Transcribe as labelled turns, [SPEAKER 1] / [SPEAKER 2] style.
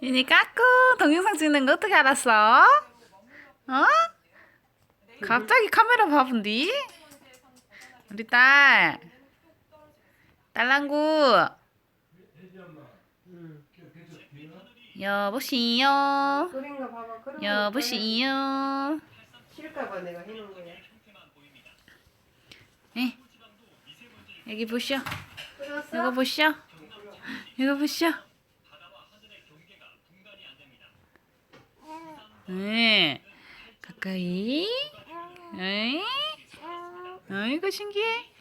[SPEAKER 1] 이니
[SPEAKER 2] 까꿍 동영상 찍는 거 어떻게 알았어? 어? 갑자기 카메라 봐본디? 우리 딸 딸랑구 여보시요 여보시요
[SPEAKER 3] 싫을까봐 내가 해놓은 거야.
[SPEAKER 2] 네. 여기 보시오? 이거 보시오 이거 보시오 네. 가까이. 네. 아, 에이? 어이구 신기해.